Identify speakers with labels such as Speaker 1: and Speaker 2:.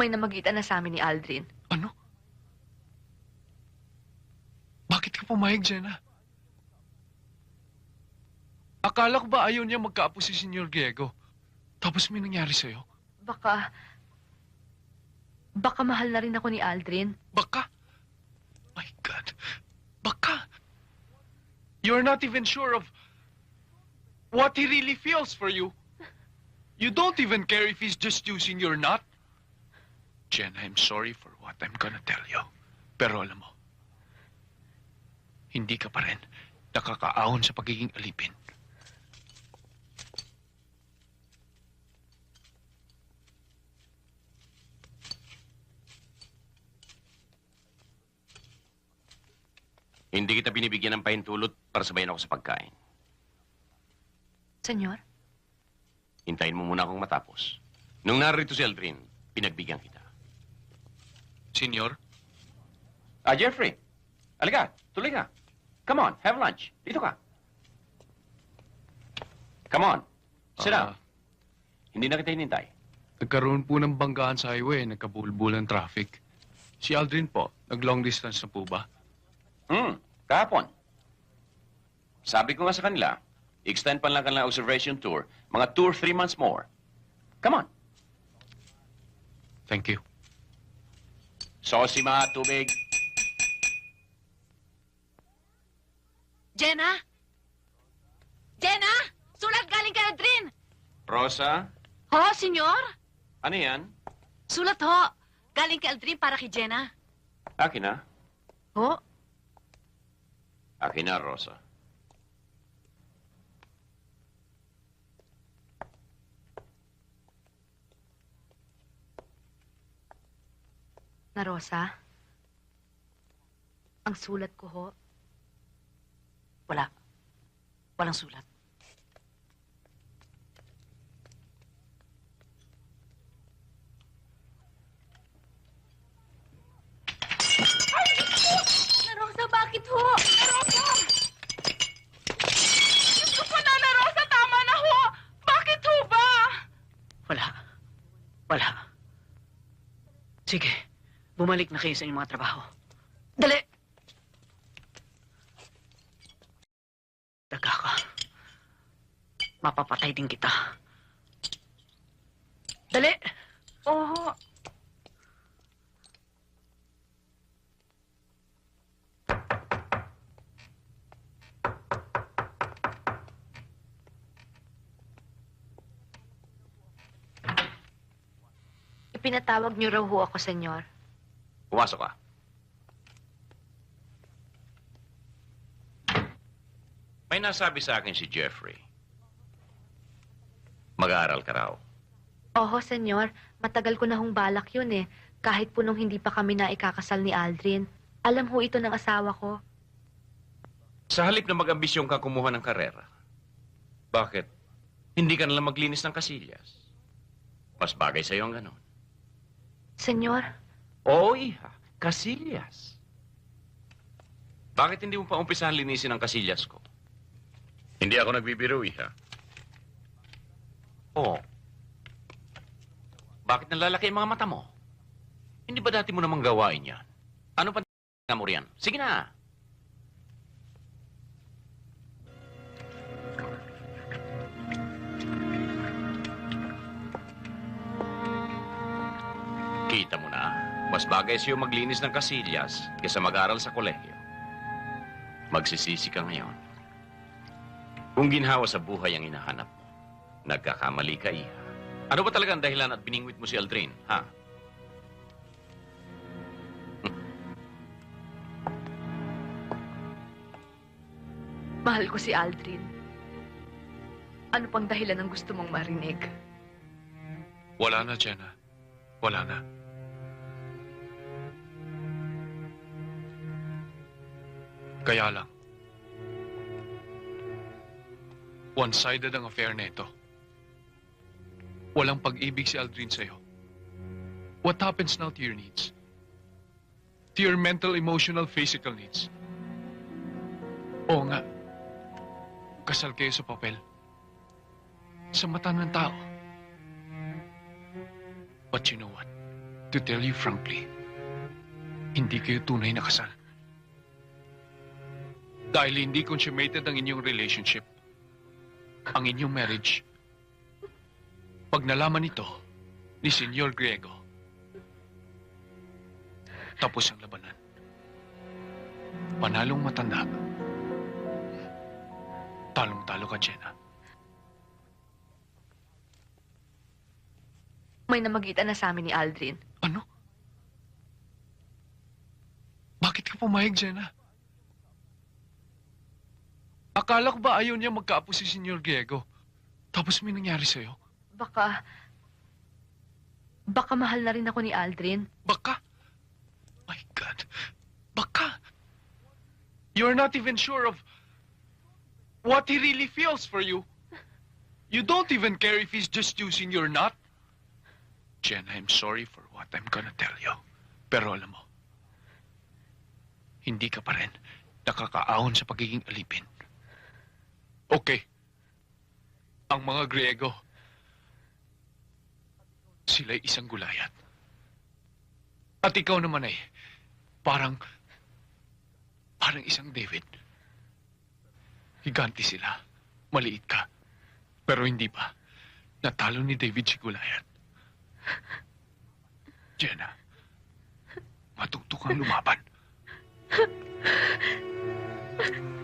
Speaker 1: May namagitan na sa amin ni Aldrin.
Speaker 2: Ano? Bakit ka pumayag, Jenna? Akala ko ba ayaw niya magkaapo si Senyor Diego? Tapos may nangyari sa'yo?
Speaker 1: Baka... Baka mahal na rin ako ni Aldrin.
Speaker 2: Baka? My God. Baka? You're not even sure of what he really feels for you. You don't even care if he's just using your nut. Jen, I'm sorry for what I'm gonna tell you. Pero alam mo, hindi ka pa rin nakakaahon sa pagiging alipin.
Speaker 3: Hindi kita binibigyan ng pahintulot para sabayan ako sa pagkain.
Speaker 1: Senyor?
Speaker 3: Hintayin mo muna akong matapos. Nung narito si Aldrin, pinagbigyan kita.
Speaker 2: Senyor,
Speaker 3: Ah, Jeffrey. Halika, tuloy ka. Come on, have lunch. Dito ka. Come on. Sit
Speaker 2: Ah.
Speaker 3: down. Hindi na kita hinintay.
Speaker 2: nagkaroon po ng banggaan sa highway, nagkabulbul ng traffic. Si Aldrin po, nag-long distance na po ba?
Speaker 3: Hmm, kahapon. Sabi ko nga sa kanila, extend pa lang kanilang observation tour, mga two or three months more. Come on.
Speaker 2: Thank you.
Speaker 3: Sosima, tubig.
Speaker 1: Jenna? Jenna? Sulat galing kay Aldrin!
Speaker 3: Rosa,
Speaker 1: Ho, senyor?
Speaker 3: ano yan?
Speaker 1: Sulat ho. Galing kay Aldrin para kay Jenna.
Speaker 3: Akin na.
Speaker 1: Ho?
Speaker 3: Akin na, Rosa.
Speaker 1: Na Rosa? Ang sulat ko ho.
Speaker 4: Wala. Walang sulat.
Speaker 1: Na Rosa, bakit ho? Na Rosa! Diyos ko po na, Na Rosa, tama na ho! Bakit ho ba?
Speaker 4: Wala. Wala. Sige. Bumalik na kayo sa inyong mga trabaho. Dali! Daga ka. Mapapatay din kita. Dali!
Speaker 1: Oo. Ipinatawag niyo raw ho ako, senyor.
Speaker 3: Pumasok ka. May nasabi sa akin si Jeffrey. Mag-aaral ka raw.
Speaker 1: Oho, senyor. Matagal ko na hong balak yun eh. Kahit po nung hindi pa kami na ikakasal ni Aldrin. Alam ho ito ng asawa ko.
Speaker 3: Sa halip na mag-ambisyon ka kumuha ng karera, bakit? Hindi ka nalang maglinis ng kasilyas. Mas bagay sa'yo ang ganon.
Speaker 1: Senyor,
Speaker 3: Oo, iha. Kasilyas. Bakit hindi mo pa umpisahan linisin ang kasilyas ko? Hindi ako nagbibiro, iha. Oo. Bakit nalalaki ang mga mata mo? Hindi ba dati mo namang gawain yan? Ano pa mo riyan? Sige na. Kita mo na, mas bagay sa'yo maglinis ng kasilyas kaysa mag-aral sa kolehiyo. Magsisisi ka ngayon. Kung ginhawa sa buhay ang hinahanap mo, nagkakamali ka, iha. Ano ba talaga ang dahilan at biningwit mo si Aldrin, ha?
Speaker 1: mahal ko si Aldrin. Ano pang dahilan ng gusto mong marinig?
Speaker 2: Wala na, Jenna. Wala na. Kaya lang. One-sided ang affair na ito. Walang pag-ibig si Aldrin sa'yo. What happens now to your needs? To your mental, emotional, physical needs? Oo nga. Kasal kayo sa papel. Sa mata ng tao. But you know what? To tell you frankly, hindi kayo tunay na kasal. Dahil hindi consummated ang inyong relationship, ang inyong marriage. Pag nalaman ito ni Senyor Griego, tapos ang labanan. Panalong matanda. Talong-talo ka, Jenna.
Speaker 1: May namagitan na sa amin ni Aldrin.
Speaker 2: Ano? Bakit ka pumayag, Jenna? Akala ko ba ayaw niya magkaapo si Senyor Diego? Tapos may nangyari sa'yo?
Speaker 1: Baka... Baka mahal na rin ako ni Aldrin.
Speaker 2: Baka? My God. Baka? You're not even sure of what he really feels for you. You don't even care if he's just using your nut. Jen, I'm sorry for what I'm gonna tell you. Pero alam mo, hindi ka pa rin nakakaahon sa pagiging alipin. Okay. Ang mga Griego, sila'y isang gulayat. At ikaw naman ay parang, parang isang David. Higanti sila. Maliit ka. Pero hindi pa. Natalo ni David si Gulayat. Jenna, matuto kang lumaban.